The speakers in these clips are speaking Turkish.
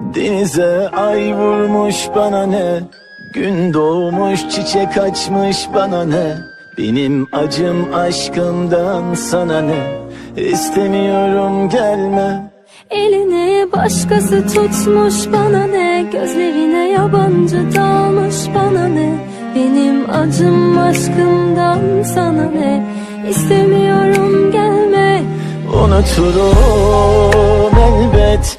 Denize ay vurmuş bana ne? Gün doğmuş çiçek açmış bana ne? Benim acım aşkımdan sana ne? İstemiyorum gelme. Elini başkası tutmuş bana ne? Gözlerine yabancı dalmış bana ne? Benim acım aşkımdan sana ne? İstemiyorum gelme. Unuturum elbet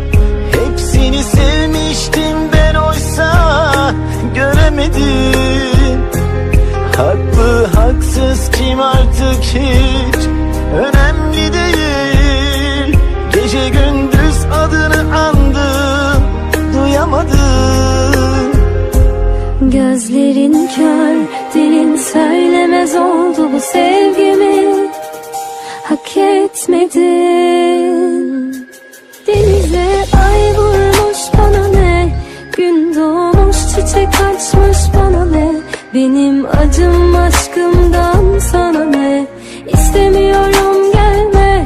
artık hiç Önemli değil. Gece gündüz adını andım Duyamadım Gözlerin kör, dilin söylemez oldu bu sevgimi. Hak etmedin. Denize ay vurmuş bana ne? Gün doğmuş çiçek açmış bana Benim acım aşkımdan sana ne? İstemiyorum gelme.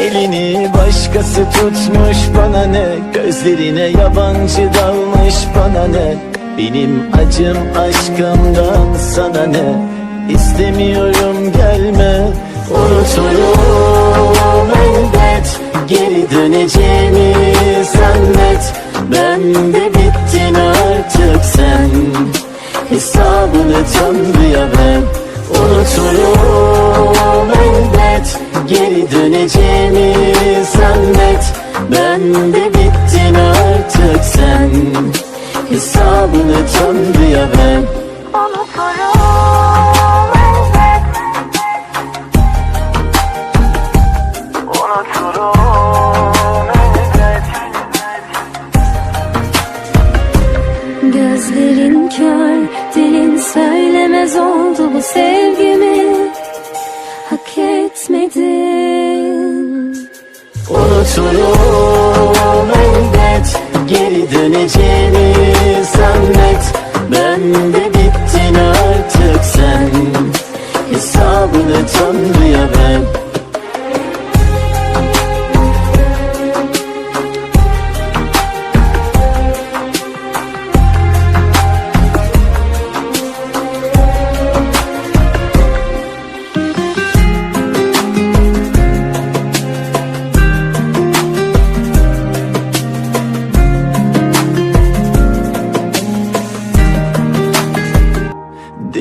Elini başkası tutmuş bana ne? Gözlerine yabancı dalmış bana ne? Benim acım aşkımdan sana ne? İstemiyorum gelme. Unuturum elbet. Geri döneceğimi zannet. Ben de Hesabını Tanrı'ya ver. Unuturum elbet. Geri döneceğimi zannet. Ben de bittin artık sen. Hesabını Tanrı'ya ver. Unuturum Gözlerin kör, dilin söylemez oldu bu sevgimi. Hak etmedin. Unuturum elbet Geri döneceğimi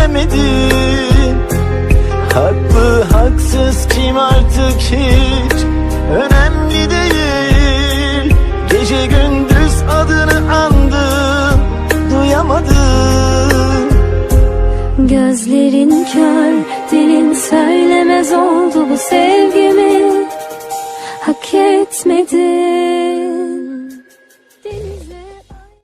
Göremedim Haklı haksız kim artık hiç? Önemli değil. Gece gündüz adını andım Duyamadım Gözlerin kör, dilin söylemez oldu bu sevgimi. Hak etmedi